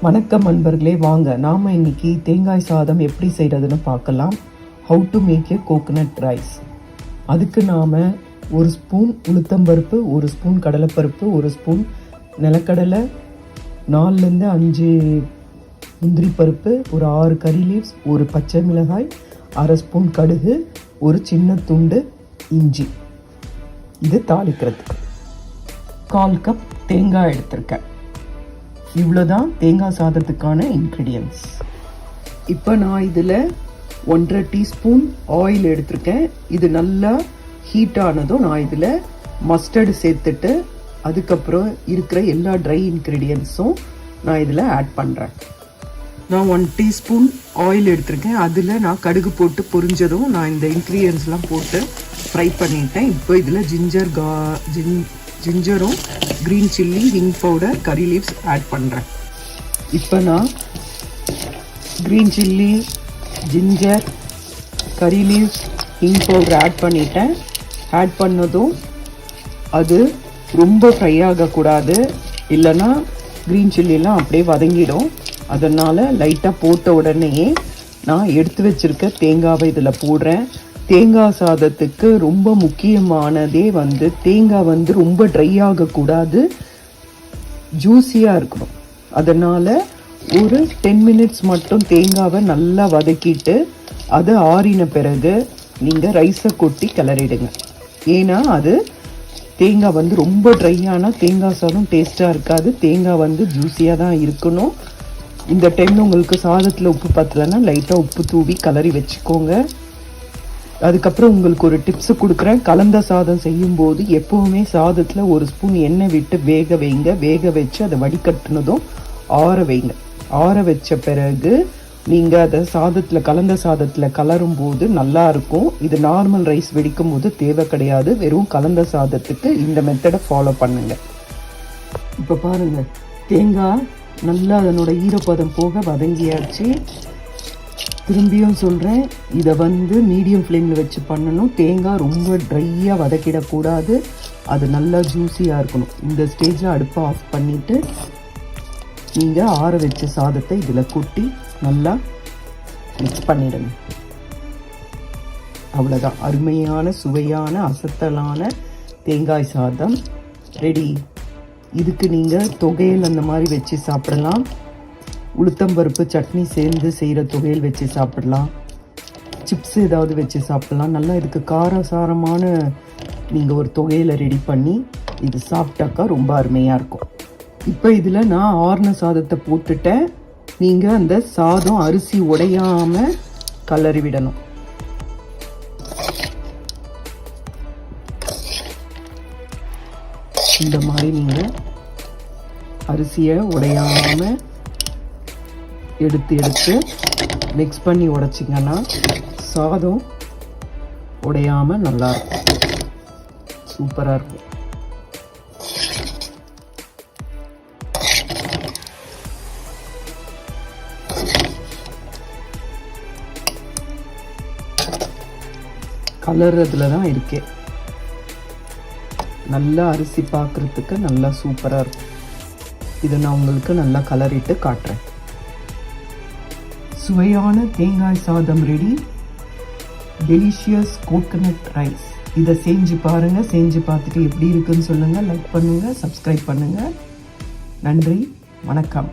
வணக்கம் நண்பர்களே வாங்க. நாம் இன்னைக்கு தேங்காய் சாதம் எப்படி செய்கிறதுன்னு பார்க்கலாம். How to make a coconut rice அதுக்கு நாம் ஒரு ஸ்பூன் உளுத்தம்பருப்பு ஒரு ஸ்பூன் கடலைப்பருப்பு ஒரு ஸ்பூன் நிலக்கடலை நாலுலேருந்து அஞ்சு முந்திரி பருப்பு ஒரு ஆறு கறி லீவ்ஸ் ஒரு பச்சை மிளகாய் அரை ஸ்பூன் கடுகு ஒரு சின்ன துண்டு இஞ்சி. இது தாளிக்கிறதுக்கு. கால் கப் தேங்காய் எடுத்திருக்கேன். இவ்வளோதான் தேங்காய் சாதத்துக்கான இன்க்ரீடியன்ஸ் இப்போ நான் இதில் ஒன்றரை டீஸ்பூன் ஆயில் எடுத்திருக்கேன். இது நல்லா ஹீட் ஆனதும் நான் இதில் மஸ்டர்டு சேர்த்துட்டு அதுக்கப்புறம் இருக்கிற எல்லா ட்ரை இன்க்ரீடியன்ஸும் நான் இதில் ஆட் பண்ணுறேன் நான் ஒன் டீஸ்பூன் ஆயில் எடுத்திருக்கேன். அதில் நான் கடுகு போட்டு பொரிஞ்சதும் நான் இந்த இன்க்ரீடியன்ஸ்லாம் போட்டு ஃப்ரை பண்ணிட்டேன். இப்போ இதில் ஜிஞ்சர் கா ஜின் ஜிஞ்சரும் green chilli hing powder curry leaves add பண்ணுறேன் இப்போ நான் green chilli ginger curry leaves hing powder add பண்ணிட்டேன். ஆட் பண்ணதும் அது ரொம்ப ஃப்ரை ஆகக்கூடாது. இல்லைன்னா க்ரீன் சில்லிலாம் அப்படியே வதங்கிடும். அதனால் லைட்டாக போட்ட உடனேயே நான் எடுத்து வச்சுருக்க தேங்காவை இதில் போடுறேன். தேங்காய் சாதத்துக்கு ரொம்ப முக்கியமானதே வந்து தேங்காய் வந்து ரொம்ப ட்ரை ஆகக்கூடாது. ஜூஸியாக இருக்கணும். அதனால் ஒரு டென் மினிட்ஸ் மட்டும் தேங்காவை நல்லா வதக்கிட்டு அது ஆறின பிறகு நீங்கள் ரைஸை கொட்டி கிளறிடுங்க. ஏன்னா அது தேங்காய் வந்து ரொம்ப ட்ரையான தேங்காய் சாதம் டேஸ்ட்டாக இருக்காது. தேங்காய் வந்து ஜூஸியாக தான் இருக்கணும். இந்த டைமில் உங்களுக்கு சாதத்தில் உப்பு பத்தலைன்னா லைட்டாக உப்பு தூவி கிளறி வச்சுக்கோங்க. அதுக்கப்புறம் உங்களுக்கு ஒரு டிப்ஸ் கொடுக்குறேன். கலந்த சாதம் செய்யும்போது எப்போவுமே சாதத்தில் ஒரு ஸ்பூன் எண்ணெய் விட்டு வேக வைங்க. வேக வச்சு அதை வடிகட்டினதும் ஆற வைங்க. ஆற வச்ச பிறகு நீங்கள் அதை சாதத்தில் கலந்த சாதத்தில் கலரும் போது நல்லா இருக்கும். இது நார்மல் ரைஸ் வெடிக்கும் போது தேவை கிடையாது. வெறும் கலந்த சாதத்துக்கு இந்த மெத்தடை ஃபாலோ பண்ணுங்க. இப்போ பாருங்கள் தேங்காய் நல்லா அதனோட ஈரப்பதம் போக வதங்கியாச்சு. திரும்பியும் சொல்கிறேன் இதை வந்து மீடியம் ஃப்ளேமில் வச்சு பண்ணணும். தேங்காய் ரொம்ப ட்ரையாக வதக்கிடக்கூடாது. அது நல்லா ஜூஸியாக இருக்கணும். இந்த ஸ்டேஜில் அடுப்பை ஆஃப் பண்ணிவிட்டு நீங்கள் ஆற வச்ச சாதத்தை இதில் கொட்டி நல்லா மிக்ஸ் பண்ணிடுங்க. அவ்வளோதான் அருமையான சுவையான அசத்தலான தேங்காய் சாதம். ரெடி இதுக்கு நீங்கள் தொகையல் அந்த மாதிரி வச்சு சாப்பிடலாம். உளுத்தம்பருப்பு சட்னி சேர்ந்து செய்கிற துவையல் வச்சு சாப்பிடலாம். சிப்ஸ் ஏதாவது வச்சு சாப்பிடலாம். நல்லா இதுக்கு காரசாரமான நீங்கள் ஒரு தொகையில் ரெடி பண்ணி இது சாப்பிட்டாக்கா ரொம்ப அருமையாக இருக்கும். இப்போ இதில் நான் ஆறுன சாதத்தை போட்டுட்டேன். நீங்கள் அந்த சாதம் அரிசி உடையாமல் கலறி விடணும். இந்த மாதிரி நீங்கள் அரிசியை உடையாமல் எடுத்து எடுத்து மிக்ஸ் பண்ணி உடைச்சிங்கன்னா சாதம் உடையாமல் நல்லாயிருக்கும். சூப்பராக இருக்கும். கலர்றதுல தான் இருக்கே. நல்லா அரிசி பார்க்குறதுக்கு நல்லா சூப்பராக இருக்கும். இதை நான் உங்களுக்கு நல்லா கலரிட்டு காட்டுறேன். சுவையான தேங்காய் சாதம் ரெடி டெலிஷியஸ் கோகனட் ரைஸ் இதை செஞ்சு பாருங்கள் செஞ்சு பார்த்துட்டு எப்படி இருக்குன்னு சொல்லுங்கள் லைக் பண்ணுங்கள் சப்ஸ்கிரைப் பண்ணுங்கள் நன்றி வணக்கம்.